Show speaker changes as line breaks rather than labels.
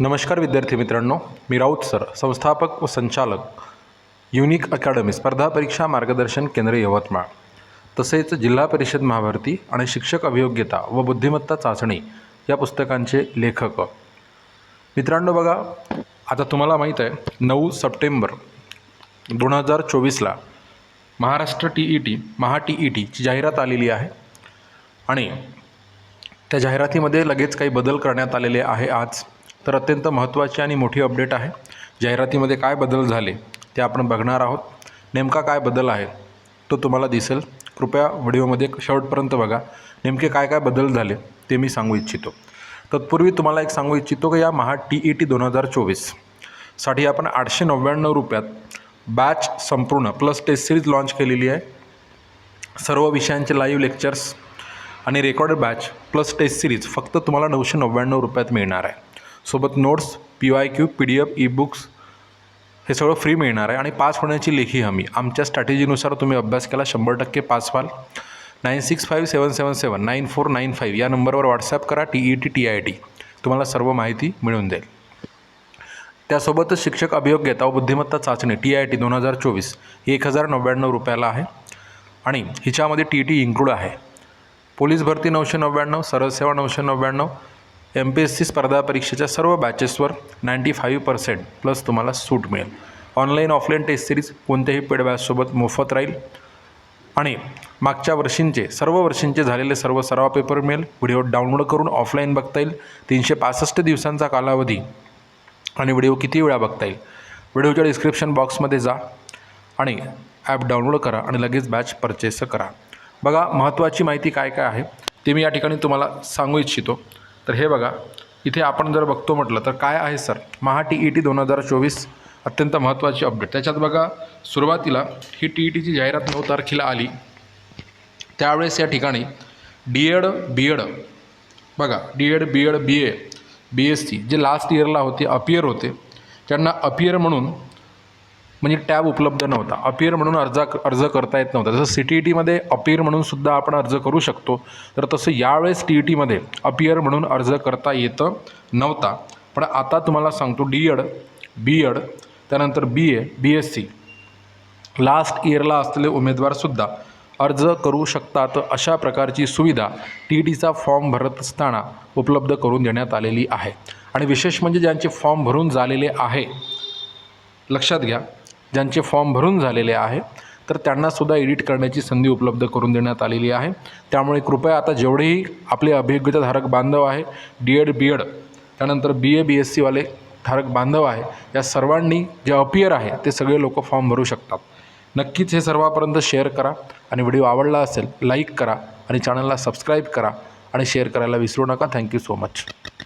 नमस्कार विद्यार्थी मित्रांनो मी राऊत सर संस्थापक व संचालक युनिक अकॅडमी स्पर्धा परीक्षा मार्गदर्शन केंद्र यवतमाळ. तसेच जिल्हा परिषद महाभारती आणि शिक्षक अभियोग्यता व बुद्धिमत्ता चाचणी या पुस्तकांचे लेखक. मित्रांनो बघा आता तुम्हाला माहीत आहे नऊ सप्टेंबर दोन हजार चोवीसला Maharashtra T E T Maha T E टीची जाहिरात आलेली आहे. आणि त्या जाहिरातीमध्ये लगेच काही बदल करण्यात आलेले आहे आज. तर अत्यंत महत्त्वाची आणि मोठी अपडेट आहे. जाहिरातीमध्ये काय बदल झाले ते आपण बघणार आहोत. नेमका काय बदल आहे तो तुम्हाला दिसेल. कृपया व्हिडिओमध्ये शेवटपर्यंत बघा. नेमके काय काय बदल झाले ते मी सांगू इच्छितो. तत्पूर्वी तुम्हाला एक सांगू इच्छितो की या महा टी ई टी दोन हजार चोवीससाठी आपण आठशे नव्याण्णव रुपयात बॅच संपूर्ण प्लस टेस्ट सिरीज लॉन्च केलेली आहे. सर्व विषयांचे लाईव्ह लेक्चर्स आणि record batch plus test series फक्त तुम्हाला नऊशे नव्याण्णव रुपयात मिळणार आहे. सोबत notes P Y Q P D F e books हे सगळं फ्री मिळणार आहे. आणि पास होण्याची लेखी हमी. आमच्या स्ट्रॅटेजीनुसार तुम्ही अभ्यास केला शंभर टक्के पास व्हाल. Nine six five seven seven seven nine four nine five या नंबरवर व्हॉट्सॲप करा T E T T I T तुम्हाला सर्व माहिती मिळून जाईल. त्यासोबतच शिक्षक अभियोग्यता व बुद्धिमत्ता चाचणी टी आय टी दोन हजार चोवीस ही एक हजार नव्याण्णव रुपयाला आहे. आणि हिच्यामध्ये टी टी इन्क्लूड आहे. पोलीस भरती नऊशे नव्याण्णव सरळ सेवा नऊशे नव्याण्णव एम पी एस सी स्पर्धा परीक्षेच्या सर्व बॅचेसवर नाईंटी फाईव्ह पर्सेंट प्लस तुम्हाला सूट मिळेल. ऑनलाईन ऑफलाईन टेस्ट सिरीज कोणत्याही पेड बॅचसोबत मोफत राहील. आणि मागच्या वर्षींचे सर्व वर्षींचे झालेले सर्व सराव पेपर मिळेल. व्हिडिओ डाउनलोड करून ऑफलाईन बघता येईल. तीनशे पासष्ट दिवसांचा कालावधी. आणि व्हिडिओ किती वेळा बघता येईल? व्हिडिओच्या डिस्क्रिप्शन बॉक्समध्ये जा आणि ॲप डाउनलोड करा आणि लगेच बॅच परचेस करा. बघा महत्त्वाची माहिती काय काय आहे ते मी या ठिकाणी तुम्हाला सांगू इच्छितो. तर हे बघा इथे आपण जर बघतो म्हटलं तर काय आहे sir? Maha T E T दोन हजार चोवीस अत्यंत महत्त्वाची अपडेट त्याच्यात बघा सुरुवातीला ही टी ई टीची जाहिरात नऊ तारखेला आली. त्यावेळेस या ठिकाणी डी एड बी एड बघा D Ed B Ed B A B S C जे लास्ट इयरला होते अपियर होते. त्यांना अपियर म्हणून म्हणजे टॅब उपलब्ध नव्हता. अपियर म्हणून अर्ज अर्ज करता येत नव्हता. जसं सी टी ई टीमध्ये अपियर म्हणून सुद्धा आपण अर्ज करू शकतो तर तसं यावेळेस टी ई टीमध्ये अपियर म्हणून अर्ज करता येतं नव्हता. पण आता तुम्हाला सांगतो डी एड बी एड त्यानंतर B A B S C last इयरला असलेले उमेदवारसुद्धा अर्ज करू शकतात. अशा प्रकारची सुविधा टी ई टीचा फॉर्म भरत असताना उपलब्ध करून देण्यात आलेली आहे. आणि विशेष म्हणजे ज्यांचे फॉर्म भरून झालेले आहे लक्षात घ्या. ज्यांचे फॉर्म भरून झालेले आहे तर त्यांनासुद्धा एडिट करण्याची संधी उपलब्ध करून देण्यात आलेली आहे. त्यामुळे कृपया आता जेवढेही आपले अभियोग्यताधारक बांधव आहे डी एड बी एड त्यानंतर बी ए बी एस सीवाले धारक बांधव आहे या सर्वांनी जे अपियर आहे ते सगळे लोक फॉर्म भरू शकतात. नक्कीच हे सर्वांपर्यंत शेअर करा आणि व्हिडिओ आवडला असेल लाईक करा आणि चॅनलला सबस्क्राईब करा आणि शेअर करायला विसरू नका. Thank you so much.